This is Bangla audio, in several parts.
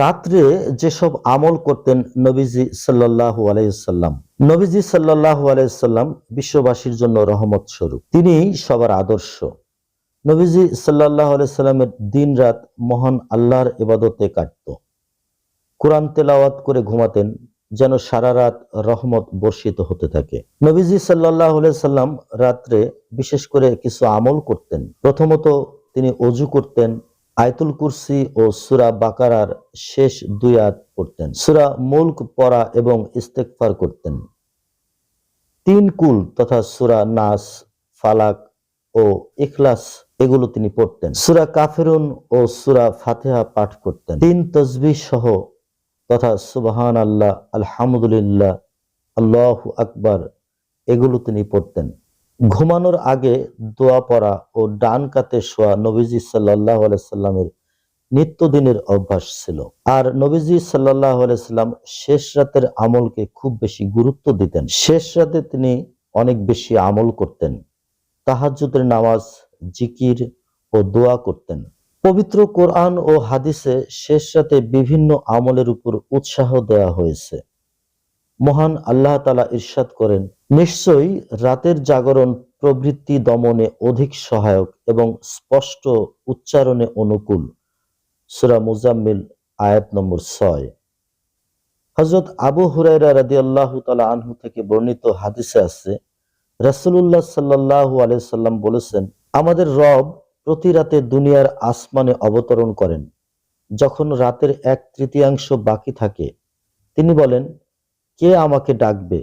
রাত্রে যেসব আমল করতেন নবীজি সাল্লাহ আলাইসাল্লাম নবীজি সাল্লাহ আলাইসাল্লাম বিশ্ববাসীর জন্য রহমত স্বরূপ। তিনি সবার আদর্শ। নবীজি সাল্লাহ আলাইসাল্লামের দিন রাত মহান আল্লাহর এবাদতে কাটত। কোরআন তেলাওয়াত করে ঘুমাতেন যেন সারা রাত রহমত বর্ষিত হতে থাকে। নবীজি সাল্লাহ সাল্লাম রাত্রে বিশেষ করে কিছু আমল করতেন। প্রথমত তিনি অজু করতেন আয়তুল কুরসি ও সুরা বাকারার শেষ দুই পড়তেন। সুরা মুল্ক পড়া এবং ইস্তেকফার করতেন। তিন কুল তথা সুরা নাস, ফালাক ও ইখলাস এগুলো তিনি পড়তেন। সুরা কাফেরুন ও সুরা ফাতেহা পাঠ করতেন। তিন তসবিহ সহ তথা সুবাহান আল্লাহ আলহামদুলিল্লাহ, আল্লাহ আকবার এগুলো তিনি পড়তেন। ঘুমানোর আগে দোয়া পড়া ও ডান কাতে শোয়া নবীজি সাল্লাহ সাল্লামের নিত্যদিনের অভ্যাস ছিল। আর নবীজি সাল্লাহ সাল্লাম শেষ রাতের আমলকে খুব বেশি গুরুত্ব দিতেন। শেষ রাতে তিনি অনেক বেশি আমল করতেন তাহাজুদের নামাজ, জিকির ও দোয়া করতেন। পবিত্র কোরআন ও হাদিসে শেষ রাতে বিভিন্ন আমলের উপর উৎসাহ দেওয়া হয়েছে। মহান আল্লাহ তালা ইরশাদ করেন। নিশ্চয়ই রাতের জাগরণ প্রবৃত্তি দমনে অধিক সহায়ক এবং স্পষ্ট উচ্চারণে অনুকূল। সুরা মুজাম্মিল, আয়াত নম্বর ছয়। হজরত আবু হুরাইরা রাদি আল্লাহ তালা আনহু থেকে বর্ণিত হাদিসে আছে রাসুল্লাহ সাল্লাহ আলাইসাল্লাম বলেছেন, আমাদের রব প্রতি রাতে দুনিয়ার আসমানে অবতরণ করেন। যখন রাতের এক তৃতীয়াংশ বাকি থাকে, তিনি বলেন কে আমাকে ডাকবে?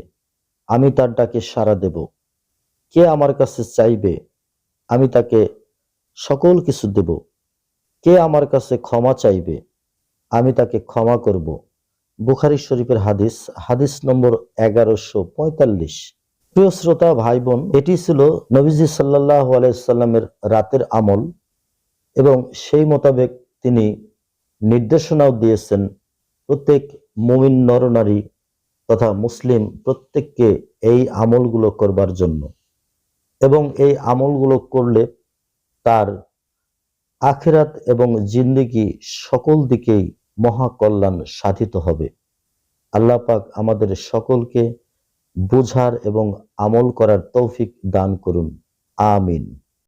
আমি তার ডাকে সাড়া দেব। কে আমার কাছে চাইবে? আমি তাকে সকল কিছু দেব। কে আমার কাছে ক্ষমা চাইবে? আমি তাকে ক্ষমা করব। বুখারি শরীফের হাদিস হাদিস নম্বর এগারোশো পঁয়তাল্লিশ। প্রিয় শ্রোতা ভাই বোন এটি ছিল নবীজি সাল্লাহ আলাইসাল্লামের রাতের আমল এবং সেই মোতাবেক তিনি নির্দেশনাও দিয়েছেন প্রত্যেক মুমিন নরনারী তথা মুসলিম প্রত্যেককে এই আমলগুলো করবার জন্য। এবং এই আমলগুলো করলে তার আখেরাত এবং জিন্দিগি সকল দিকেই মহাকল্যাণ সাধিত হবে। আল্লাহ পাক আমাদের সকলকে বুঝার এবং আমল করার তৌফিক দান করুন। আমিন।